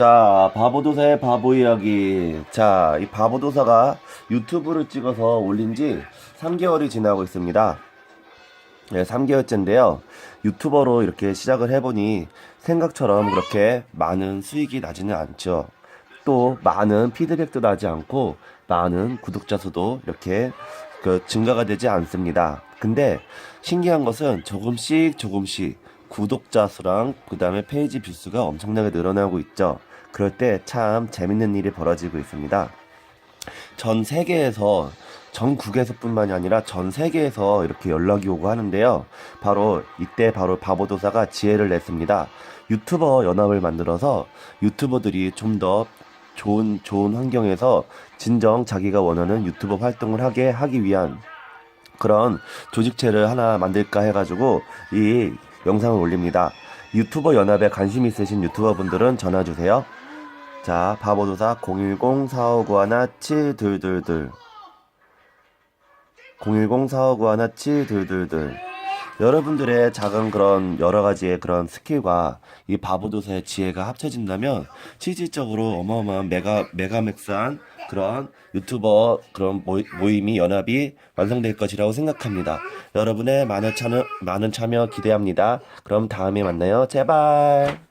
자, 바보도사의 바보 이야기. 자, 이 바보도사가 유튜브를 찍어서 올린 지 3개월이 지나고 있습니다. 네, 3개월째인데요. 유튜버로 이렇게 시작을 해보니 생각처럼 그렇게 많은 수익이 나지는 않죠. 또 많은 피드백도 나지 않고 많은 구독자 수도 이렇게 그 증가가 되지 않습니다. 근데 신기한 것은 조금씩 조금씩 구독자 수랑 그 다음에 페이지 뷰수가 엄청나게 늘어나고 있죠. 그럴 때 참 재밌는 일이 벌어지고 있습니다. 전 세계에서 전국에서뿐만이 아니라 전 세계에서 이렇게 연락이 오고 하는데요. 바로 이때 바로 바보도사가 지혜를 냈습니다. 유튜버 연합을 만들어서 유튜버들이 좀 더 좋은 좋은 환경에서 진정 자기가 원하는 유튜버 활동을 하게 하기 위한 그런 조직체를 하나 만들까 해가지고 이 영상을 올립니다. 유튜버 연합에 관심 있으신 유튜버 분들은 전화 주세요. 자, 바보도사 010-4591-7222 010-4591-7222 여러분들의 작은 그런 여러 가지의 그런 스킬과 이 바보도사의 지혜가 합쳐진다면 실질적으로 어마어마한 메가 메가맥스한 그런 유튜버 그런 모임이 연합이 완성될 것이라고 생각합니다. 여러분의 많은 참여 많은 참여 기대합니다. 그럼 다음에 만나요. 제발.